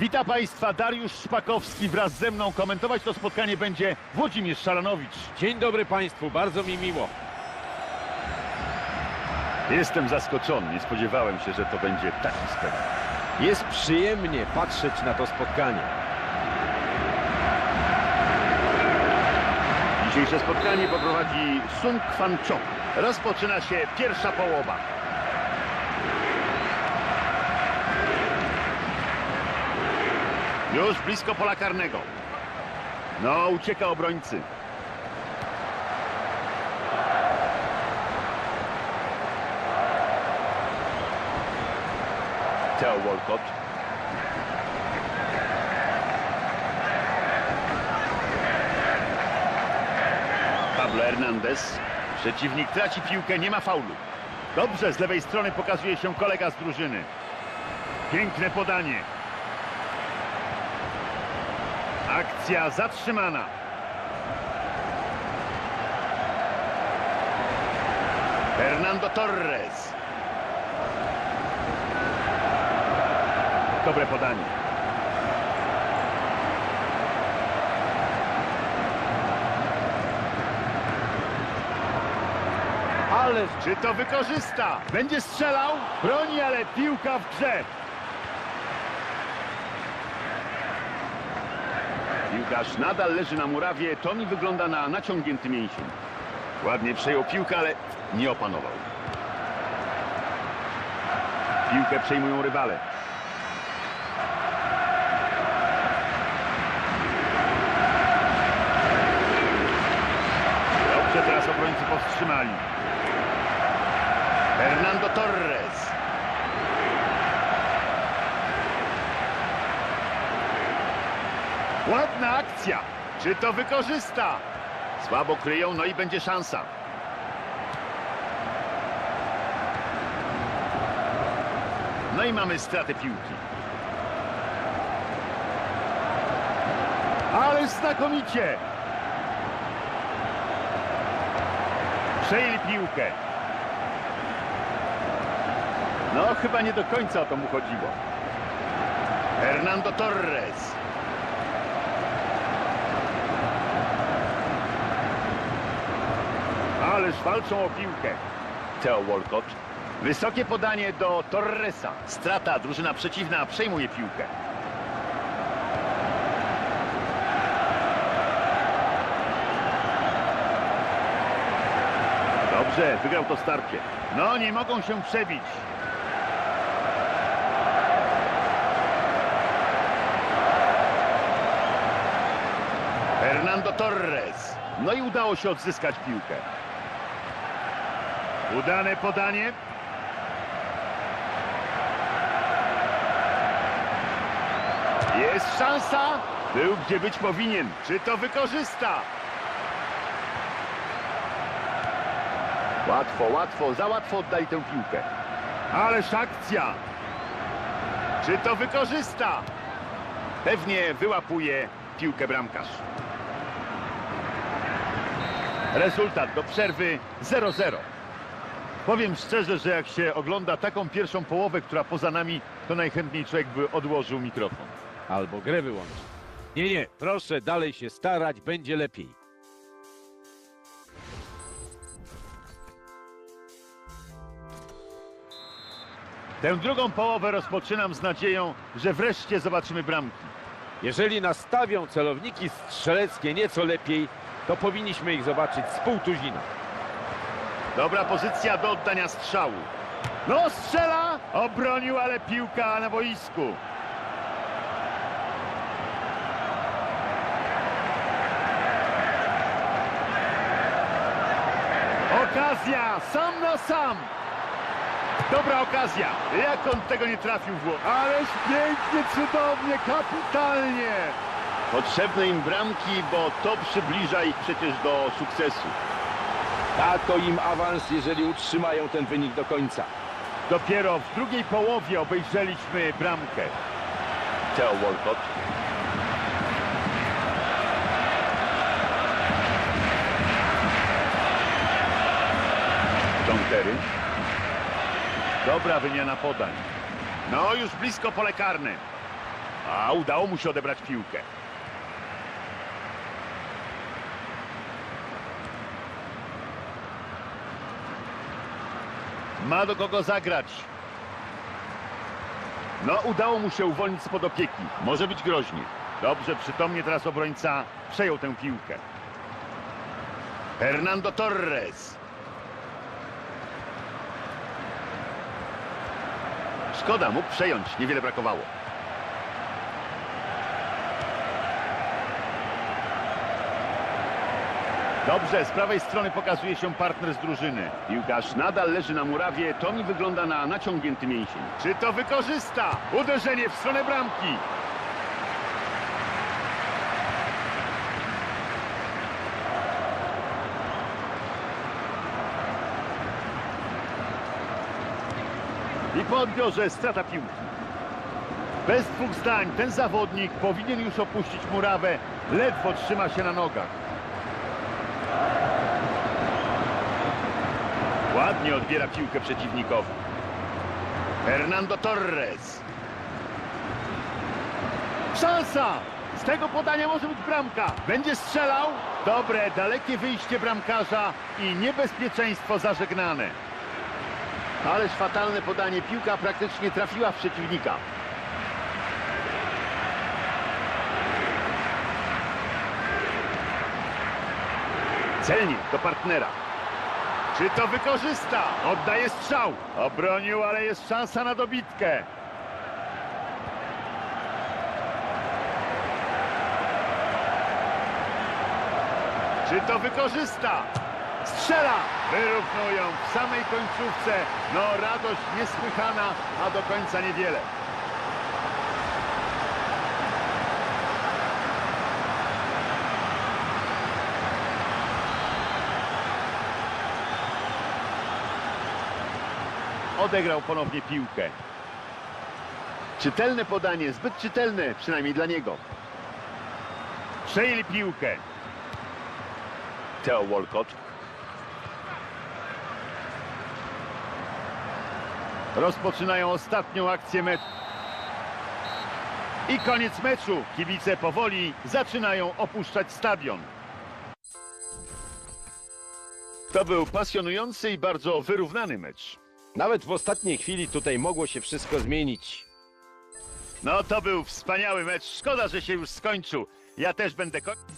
Witam Państwa, Dariusz Szpakowski wraz ze mną. Komentować to spotkanie będzie Włodzimierz Szaranowicz. Dzień dobry Państwu, bardzo mi miło. Jestem zaskoczony, nie spodziewałem się, że to będzie taki spektakl. Jest przyjemnie patrzeć na to spotkanie. Dzisiejsze spotkanie poprowadzi Sung Kwan Cho. Rozpoczyna się pierwsza połowa. Już blisko pola karnego. No, ucieka obrońcy. Theo Walcott. Pablo Hernandez. Przeciwnik traci piłkę, nie ma faulu. Dobrze, z lewej strony pokazuje się kolega z drużyny. Piękne podanie. Akcja zatrzymana. Fernando Torres. Dobre podanie. Ależ czy to wykorzysta? Będzie strzelał? Broni, ale piłka w grze. Piłkarz nadal leży na murawie. To mi wygląda na naciągnięty mięsień. Ładnie przejął piłkę, ale nie opanował. Piłkę przejmują rywale. Dobrze teraz obrońcy powstrzymali. Fernando Torres. Ładna akcja. Czy to wykorzysta? Słabo kryją, no i będzie szansa. No i mamy stratę piłki. Ale znakomicie! Przejęli piłkę. No, chyba nie do końca o to mu chodziło. Hernando Torres. Ależ walczą o piłkę. Theo Walcott. Wysokie podanie do Torresa. Strata, drużyna przeciwna przejmuje piłkę. Dobrze, wygrał to starcie. No, nie mogą się przebić. Fernando Torres. No i udało się odzyskać piłkę. Udane podanie. Jest szansa. Był gdzie być powinien. Czy to wykorzysta? Łatwo, łatwo, za łatwo oddali tę piłkę. Ależ akcja. Czy to wykorzysta? Pewnie wyłapuje piłkę bramkarz. Rezultat do przerwy 0-0. Powiem szczerze, że jak się ogląda taką pierwszą połowę, która poza nami, to najchętniej człowiek by odłożył mikrofon. Albo grę wyłączyć. Nie, nie, proszę dalej się starać, będzie lepiej. Tę drugą połowę rozpoczynam z nadzieją, że wreszcie zobaczymy bramki. Jeżeli nastawią celowniki strzeleckie nieco lepiej, to powinniśmy ich zobaczyć z pół tuzina. Dobra pozycja do oddania strzału. No strzela! Obronił, ale piłka na boisku. Okazja! Sam na sam! Dobra okazja. Jak on tego nie trafił w głowę? Ależ pięknie, cudownie, kapitalnie! Potrzebne im bramki, bo to przybliża ich przecież do sukcesu. Da to im awans, jeżeli utrzymają ten wynik do końca. Dopiero w drugiej połowie obejrzeliśmy bramkę. Theo Walcott. John Terry. Dobra wymiana podań. No już blisko pole karne. A udało mu się odebrać piłkę. Ma do kogo zagrać. No, udało mu się uwolnić spod opieki. Może być groźnie. Dobrze, przytomnie teraz obrońca przejął tę piłkę. Hernando Torres. Szkoda, mógł przejąć, niewiele brakowało. Dobrze, z prawej strony pokazuje się partner z drużyny. Piłkarz nadal leży na murawie, to mi wygląda na naciągnięty mięsień. Czy to wykorzysta? Uderzenie w stronę bramki. I po odbiorze strata piłki. Bez dwóch zdań ten zawodnik powinien już opuścić murawę. Ledwo trzyma się na nogach. Ładnie odbiera piłkę przeciwnikowi. Fernando Torres. Szansa! Z tego podania może być bramka. Będzie strzelał. Dobre, dalekie wyjście bramkarza i niebezpieczeństwo zażegnane. Ależ fatalne podanie. Piłka praktycznie trafiła w przeciwnika. Celnie do partnera. Czy to wykorzysta? Oddaje strzał. Obronił, ale jest szansa na dobitkę. Czy to wykorzysta? Strzela! Wyrównują w samej końcówce. No radość niesłychana, a do końca niewiele. Odegrał ponownie piłkę. Czytelne podanie, zbyt czytelne, przynajmniej dla niego. Przejęli piłkę. Theo Walcott. Rozpoczynają ostatnią akcję meczu. I koniec meczu. Kibice powoli zaczynają opuszczać stadion. To był pasjonujący i bardzo wyrównany mecz. Nawet w ostatniej chwili tutaj mogło się wszystko zmienić. No to był wspaniały mecz. Szkoda, że się już skończył. Ja też będę kończył.